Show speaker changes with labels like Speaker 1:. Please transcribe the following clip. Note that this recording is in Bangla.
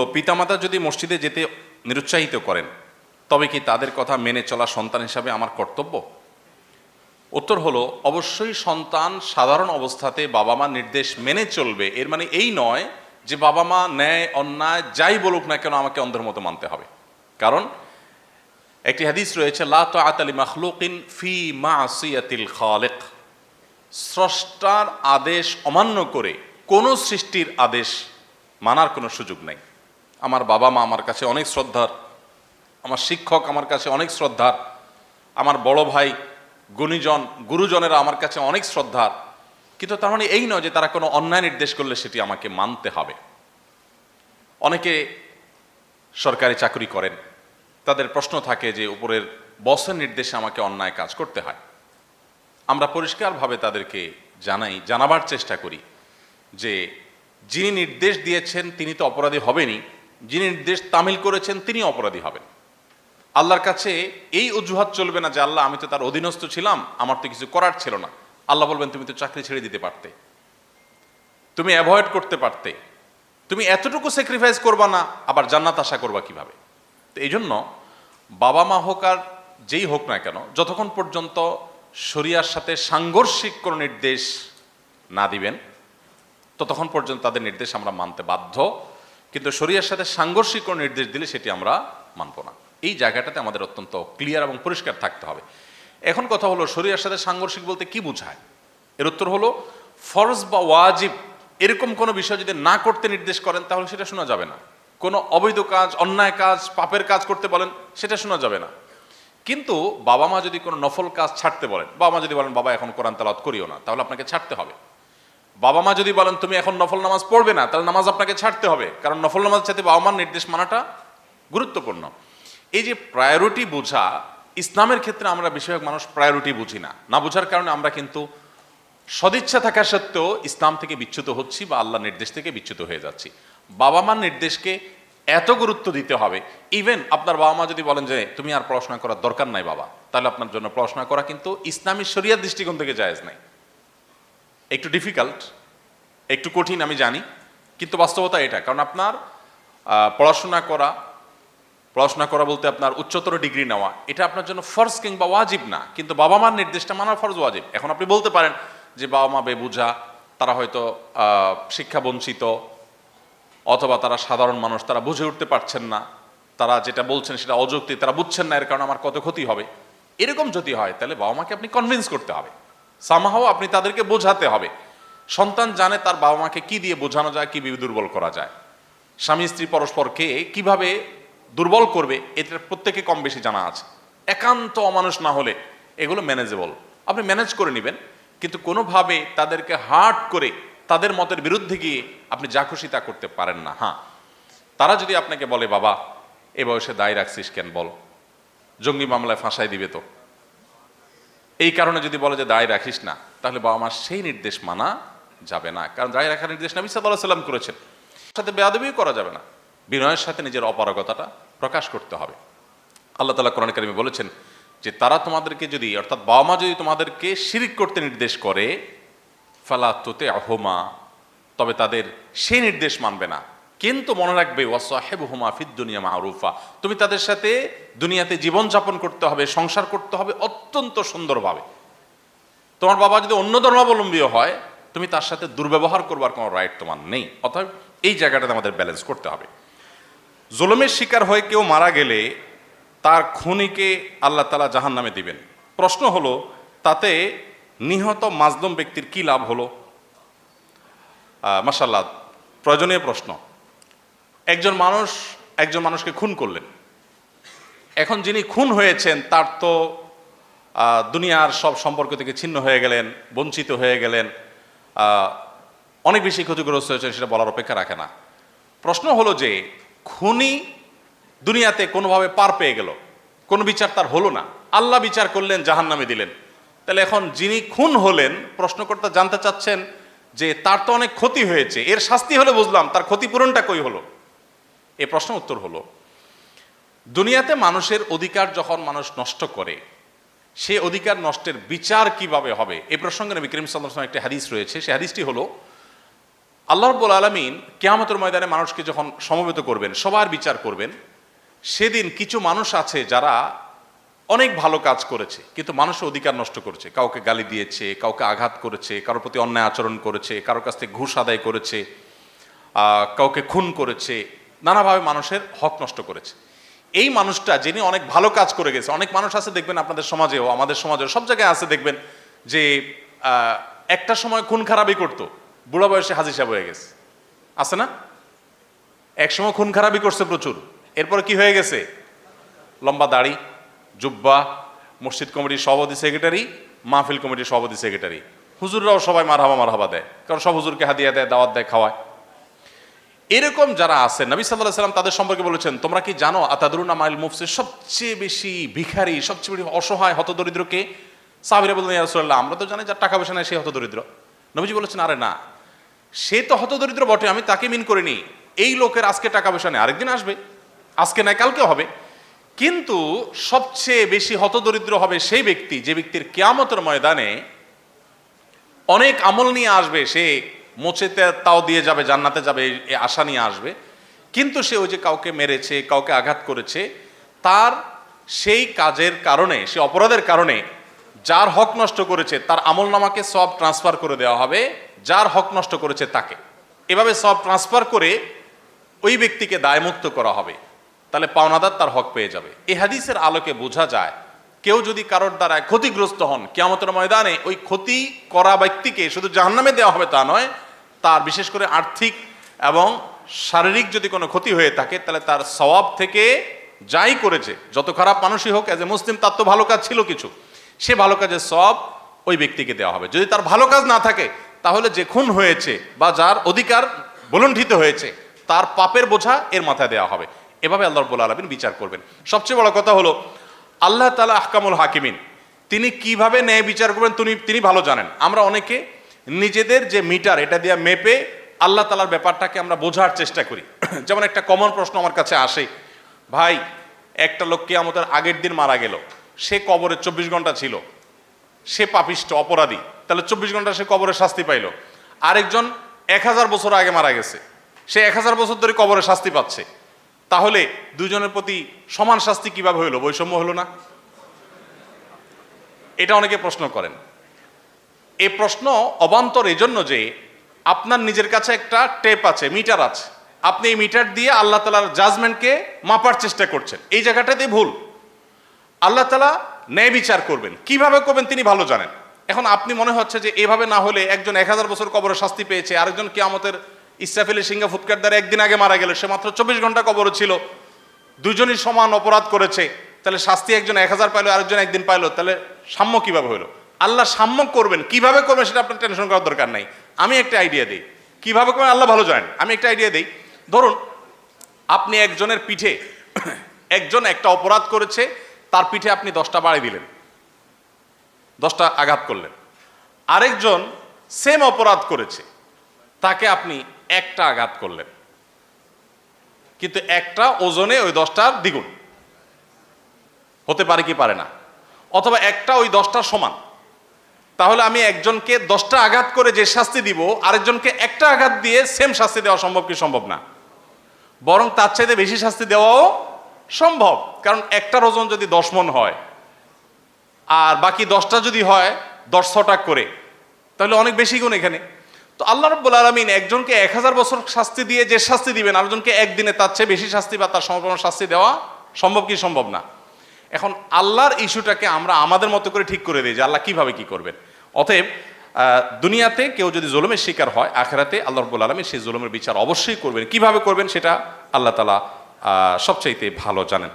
Speaker 1: হলো, পিতামাতা যদি মসজিদে যেতে নিরুৎসাহিত করেন, তবে কি তাদের কথা মেনে চলা সন্তান হিসাবে আমার কর্তব্য? উত্তর হলো, অবশ্যই সন্তান সাধারণ অবস্থাতে বাবা মা নির্দেশ মেনে চলবে। এর মানে এই নয় যে বাবা মা ন্যায়, অন্যায় যাই বলুক না কেন আমাকে অন্ধের মতো মানতে হবে। কারণ একটি হাদিস রয়েছে, লা মাখলুকিন ফি খালিক। স্রষ্টার আদেশ অমান্য করে কোনো সৃষ্টির আদেশ মানার কোনো সুযোগ নেই। আমার বাবা মা আমার কাছে অনেক শ্রদ্ধার, আমার শিক্ষক আমার কাছে অনেক শ্রদ্ধার, আমার বড় ভাই, গুণীজন, গুরুজনেরা আমার কাছে অনেক শ্রদ্ধার। কিন্তু তার মানে এই নয় যে তারা কোনো অন্যায় নির্দেশ করলে সেটি আমাকে মানতে হবে। অনেকে সরকারি চাকরি করেন, তাদের প্রশ্ন থাকে যে উপরের বসের নির্দেশে আমাকে অন্যায় কাজ করতে হয়। আমরা পরিষ্কারভাবে তাদেরকে জানাই, জানাবার চেষ্টা করি যে যিনি নির্দেশ দিয়েছেন তিনি তো অপরাধী হবেনই। যিনি নির্দেশ তামিল করেছেন তিনি অপরাধী হবেন। আল্লাহর কাছে এই অজুহাত চলবে না যে, আল্লাহ, আমি তো তার অধীনস্থ ছিলাম, আমার তো কিছু করার ছিল না। আল্লাহ বলবেন, তুমি তো চাকরি ছেড়ে দিতে পারতে। তুমি অ্যাভয়েড করতে পারতে। তুমি এতটুকু স্যাক্রিফাইস করবা না, আবার জান্নাত আশা করবা কীভাবে? তো এই জন্য বাবা মা হোক আর যেই হোক না কেন, যতক্ষণ পর্যন্ত শরিয়ার সাথে সাংঘর্ষিক কোনো নির্দেশ না দিবেন, ততক্ষণ পর্যন্ত তাদের নির্দেশ আমরা মানতে বাধ্য। কিন্তু শরিয়ার সাথে সাংঘর্ষিক কোনো নির্দেশ দিলে সেটি আমরা মানব না। এই জায়গাটাতে আমাদের অত্যন্ত ক্লিয়ার এবং পরিষ্কার থাকতে হবে। এখন কথা হলো, শরিয়ার সাথে সাংঘর্ষিক বলতে কি বোঝায়? এর উত্তর হলো, ফরজ বা ওয়াজিব এরকম কোনো বিষয় যদি না করতে নির্দেশ করেন, তাহলে সেটা শোনা যাবে না। কোনো অবৈধ কাজ, অন্যায় কাজ, পাপের কাজ করতে বলেন, সেটা শোনা যাবে না। কিন্তু বাবা মা যদি কোনো নফল কাজ ছাড়তে বলেন, বাবা মা যদি বলেন, বাবা, এখন কোরআন তালাত করিও না, তাহলে আপনাকে ছাড়তে হবে। বাবা মা যদি বলেন, তুমি এখন নফল নামাজ পড়বে না, তাহলে নামাজ আপনাকে ছাড়তে হবে। কারণ নফল নামাজ চাইতে বাবা মার নির্দেশ মানাটা গুরুত্বপূর্ণ। এই যে প্রায়োরিটি বোঝা, ইসলামের ক্ষেত্রে আমরা বেশিরভাগ মানুষ প্রায়োরিটি বুঝি না। না বোঝার কারণে আমরা কিন্তু সদিচ্ছা থাকা সত্ত্বেও ইসলাম থেকে বিচ্যুত হচ্ছি বা আল্লাহ নির্দেশ থেকে বিচ্যুত হয়ে যাচ্ছি। বাবা মার নির্দেশকে এত গুরুত্ব দিতে হবে। ইভেন আপনার বাবা মা যদি বলেন যে, তুমি আর পড়াশোনা করার দরকার নাই বাবা, তাহলে আপনার জন্য পড়াশোনা করা কিন্তু ইসলামী শরিয়ার দৃষ্টিকোণ থেকে জায়েজ নাই। একটু ডিফিকাল্ট একটু কঠিন, আমি জানি। কিন্তু বাস্তবতা এটা, কারণ আপনার পড়াশোনা করা পড়াশোনা করা বলতে আপনার উচ্চতর ডিগ্রি নেওয়া, এটা আপনার জন্য ফরজ কিংবা ওয়াজিব না। কিন্তু বাবা মার নির্দেশটা মানার ফরজ ওয়াজিব। এখন আপনি বলতে পারেন যে বাবা মা বেবুঝা, তারা হয়তো শিক্ষা বঞ্চিত, অথবা তারা সাধারণ মানুষ, তারা বুঝে উঠতে পারছেন না। তারা যেটা বলছেন সেটা অযৌক্তিক, তারা বুঝছেন না, এর কারণে আমার কত ক্ষতি হবে। এরকম যদি হয়, তাহলে বাবা মাকে আপনি কনভিন্স করতে হবে। সামাহাও আপনি তাদেরকে বোঝাতে হবে। সন্তান জানে তার বাবা মাকে কি দিয়ে বোঝানো যায় কীভাবে দুর্বল করা যায়। স্বামী, স্ত্রী পরস্পরকে কীভাবে দুর্বল করবে, এটার প্রত্যেকে কম বেশি জানা আছে। একান্ত অমানুষ না হলে এগুলো ম্যানেজেবল আপনি ম্যানেজ করে নেবেন, কিন্তু কোনোভাবে তাদেরকে হার্ট করে তাদের মতের বিরুদ্ধে গিয়ে আপনি যা খুশি তা করতে পারেন না। হ্যাঁ তারা যদি আপনাকে বলে, বাবা, এ বয়সে দায় রাখছিস কেন বল? জঙ্গি মামলায় ফাঁসাই দিবে তো। এই কারণে যদি বলে যে, দায় রাখিস না, তাহলে বাবা মার সেই নির্দেশ মানা যাবে না। কারণ দায় রাখার নির্দেশ নবী সাল্লাহ সাল্লাম করেছেন। সাথে বেয়াদবিও করা যাবে না। বিনয়ের সাথে নিজের অপারগতাটা প্রকাশ করতে হবে। আল্লাহ তালা কোরআন কারিমে বলেছেন যে, তারা তোমাদেরকে যদি, অর্থাৎ বাবা মা যদি তোমাদেরকে শিরিক করতে নির্দেশ করে, ফালা তোতে আহমা তবে তাদের সেই নির্দেশ মানবে না। কিন্তু মনে রাখবে ওয়াসাহেব হুমা ফিদ দুনিয়া মারুফা। তুমি তাদের সাথে দুনিয়াতে জীবনযাপন করতে হবে, সংসার করতে হবে অত্যন্ত সুন্দরভাবে। তোমার বাবা যদি অন্য ধর্মাবলম্বীও হয় তুমি তার সাথে দুর্ব্যবহার করবার কোনো রাইট তোমার নেই। অর্থাৎ এই জায়গাটাতে আমাদের ব্যালেন্স করতে হবে। জুলুমের শিকার হয়ে কেউ মারা গেলে তার খুনিকে আল্লাহ তালা জাহান নামে দিবেন। প্রশ্ন হলো, তাতে নিহত মাজলুম ব্যক্তির কি লাভ হলো? মাসাল্লাহ প্রয়োজনীয় প্রশ্ন। একজন মানুষ একজন মানুষকে খুন করলেন। এখন যিনি খুন হয়েছেন, তার তো দুনিয়ার সব সম্পর্ক থেকে ছিন্ন হয়ে গেলেন, বঞ্চিত হয়ে গেলেন। অনেক বেশি ক্ষতিগ্রস্ত হয়েছেন সেটা বলার অপেক্ষা রাখে না। প্রশ্ন হলো যে, খুনি দুনিয়াতে কোনোভাবে পার পেয়ে গেল, কোনো বিচার তার হলো না। আল্লাহ বিচার করলেন জাহান নামে দিলেন। তাহলে এখন যিনি খুন হলেন, প্রশ্নকর্তা জানতে চাচ্ছেন যে তার তো অনেক ক্ষতি হয়েছে, এর শাস্তি হলে বুঝলাম, তার ক্ষতিপূরণটা কই হলো? এ প্রশ্ন উত্তর হলো, দুনিয়াতে মানুষের অধিকার যখন মানুষ নষ্ট করে সে অধিকার নষ্টের বিচার কীভাবে হবে? এ প্রসঙ্গে নবী করিম আলাইহি একটি হাদিস রয়েছে। সে হাদিসটি হলো, আল্লাহ রব্বুল আলমিন কেয়ামতের ময়দানে মানুষকে যখন সমবেত করবেন, সবার বিচার করবেন, সেদিন কিছু মানুষ আছে যারা অনেক ভালো কাজ করেছে, কিন্তু মানুষের অধিকার নষ্ট করেছে। কাউকে গালি দিয়েছে, কাউকে আঘাত করেছে, কারোর প্রতি অন্যায় আচরণ করেছে, কারোর কাছ থেকে ঘুষ আদায় করেছে কাউকে খুন করেছে, নানাভাবে মানুষের হক নষ্ট করেছে। এই মানুষটা যিনি অনেক ভালো কাজ করে গেছে, অনেক মানুষ আছে দেখবেন আপনাদের সমাজেও, আমাদের সমাজেও, সব জায়গায় আছে দেখবেন যে একটা সময় খুন খারাপই করতো, বুড়া বয়সে হাজির সাহেব হয়ে গেছে। আছে না? একসময় খুন খারাপই করছে প্রচুর। এরপরে কি হয়ে গেছে? লম্বা দাড়ি, জুব্বা, মসজিদ কমিটির সভাপতি সেক্রেটারি, মাহফিল কমিটির সভাপতি সেক্রেটারি। হুজুররাও সবাই মারহাবা মারহাবা দেয়, কারণ সব হুজুরকে হাদিয়া দেয়, দাওয়াত দেয়, খাওয়ায়। এরকম যারা আছে নবী সাল্লাহ সাল্লাম তাদের সম্পর্কে বলেছেন, তোমরা কি জানো আতাদরুন আমাইল মুফসে সবচেয়ে বেশি ভিখারি, সবচেয়ে বেশি অসহায় হতদরিদ্রকে সাহাবিরা বললেন আমরা তো জানি যার টাকা পয়সা নেই সে হতদরিদ্র। নবীজি বলেছেন, আরে না, সে তো হতদরিদ্র বটে, আমি তাকে মিন করিনি। এই লোকের আজকে টাকা পয়সা নেই, আরেকদিন আসবে, আজকে নয়, কালকে হবে। কিন্তু সবচেয়ে বেশি হতদরিদ্র হবে সেই ব্যক্তি, যে ব্যক্তির কেয়ামতের ময়দানে অনেক আমল নিয়ে আসবে, সে মোচেতে তাও দিয়ে যাবে, জান্নাতে যাবে, এই- আশা নিয়ে আসবে। কিন্তু সে ওই যে কাউকে মেরেছে, কাউকে আঘাত করেছে, তার সেই কাজের কারণে, সে অপরাধের কারণে যার হক নষ্ট করেছে, তার আমল নামাকে সব ট্রান্সফার করে দেওয়া হবে। যার হক নষ্ট করেছে তাকে। এভাবে সব ট্রান্সফার করে ওই ব্যক্তিকে দায়মুক্ত করা হবে। তাহলে পাওনাদার তার হক পেয়ে যাবে। এই হাদিসের আলোকে বোঝা যায়, কেউ যদি কারোর দ্বারা ক্ষতিগ্রস্ত হন, কেয়ামতের ময়দানে ওই ক্ষতি করা ব্যক্তিকে শুধু জাহান্নামে দেওয়া হবে তা নয় তার বিশেষ করে আর্থিক এবং শারীরিক যদি কোনো ক্ষতি হয়ে থাকে, তাহলে তার সওয়াব থেকে যাই করেছে, যত খারাপ মানুষই হোক অ্যাজ এ মুসলিম তার তো ভালো কাজ ছিল কিছু, সে ভালো কাজের সব ওই ব্যক্তিকে দেওয়া হবে। যদি তার ভালো কাজ না থাকে, তাহলে যে খুন হয়েছে বা যার অধিকার বলণ্ঠিত হয়েছে, তার পাপের বোঝা এর মাথায় দেওয়া হবে। এভাবে আল্লাহ রব্বুল আলমিন বিচার করবেন। সবচেয়ে বড় কথা হলো, আল্লাহ তালা আহকামুল হাকিমিন, তিনি কীভাবে ন্যায় বিচার করবেন, তিনি তিনি ভালো জানেন। আমরা অনেকে নিজেদের যে মিটার, এটা দিয়ে মেপে আল্লাহ তালার ব্যাপারটাকে আমরা বোঝার চেষ্টা করি। যেমন একটা কমন প্রশ্ন আমার কাছে আসে, ভাই, একটা লোককে আমাদের আগের দিন মারা গেল, সে কবরে চব্বিশ ঘণ্টা ছিল, সে পাপিষ্ট, অপরাধী, তাহলে চব্বিশ ঘণ্টা সে কবরে শাস্তি পাইল। আরেকজন এক হাজার বছর আগে মারা গেছে, সে এক হাজার বছর ধরে কবরে শাস্তি পাচ্ছে। তাহলে দুজনের প্রতি সমান শাস্তি কীভাবে হইল? বৈষম্য হলো না? এটা অনেকে প্রশ্ন করেন। এই প্রশ্ন অবান্তর এজন্য যে আপনার নিজের কাছে একটা টেপ আছে, মিটার আছে। আপনি এই মিটার দিয়ে আল্লাহ তালার জাজমেন্টকে মাপার চেষ্টা করছেন। এই জায়গাটাতে ভুল। আল্লাহ তালা ন্যায় বিচার করবেন। কীভাবে করবেন তিনি ভালো জানেন। এখন আপনি মনে হচ্ছে যে এভাবে না হলে একজন এক হাজার বছর কবরে শাস্তি পেয়েছে, আরেকজন কেয়ামতের ইসরাফিলি সিংহা ফুৎকার দ্বারা একদিন আগে মারা গেল, সে মাত্র চব্বিশ ঘণ্টা কবরে ছিল। দুজনই সমান অপরাধ করেছে। তাহলে শাস্তি একজন এক হাজার পাইলো, আরেকজন একদিন পাইলো। তাহলে সাম্য কীভাবে হলো? আল্লাহ সাম্য করবেন, কীভাবে করবেন সেটা আপনার টেনশন করার দরকার নাই। আমি একটা আইডিয়া দিই। কীভাবে করবেন? আল্লাহ ভালো জানেন। আমি একটা আইডিয়া দিই। ধরুন, আপনি একজনের পিঠে একজন একটা অপরাধ করেছে, তার পিঠে আপনি দশটা বাড়ি দিলেন। দশটা আঘাত করলেন। আরেকজন সেম অপরাধ করেছে, তাকে আপনি একটা আঘাত করলেন। কিন্তু একটা ওজনে ওই দশটার দ্বিগুণ। হতে পারে কি পারে না। অথবা একটা ওই দশটার সমান। তাহলে আমি একজনকে দশটা আঘাত করে যে শাস্তি দিব, আরেকজনকে একটা আঘাত দিয়ে সেম শাস্তি দেওয়া সম্ভব কি সম্ভব না? বরং তার চাইতে বেশি শাস্তি দেওয়াও সম্ভব। কারণ একটার ওজন যদি দশ মন হয়, আর বাকি দশটা যদি হয়, দশ ছটাক করে, তাহলে অনেক বেশি গুণ এখানে। তো আল্লাহ রব্বুল আলমিন একজনকে এক হাজার বছর শাস্তি দিয়ে যে শাস্তি দিবেন, আরেকজনকে একদিনে তার চেয়ে বেশি শাস্তি বা তার সমপরিমাণ শাস্তি দেওয়া সম্ভব কি সম্ভব না? এখন আল্লাহর ইস্যুটাকে আমরা আমাদের মতো করে ঠিক করে দিই যে আল্লাহ কীভাবে কী করবেন। অতএব দুনিয়াতে কেউ যদি জুলুমের শিকার হয়, আখেরাতে আল্লাহ রব্বুল আলমী সেই জুলুমের বিচার অবশ্যই করবেন। কীভাবে করবেন সেটা আল্লাহ তালা সবচাইতে ভালো জানেন।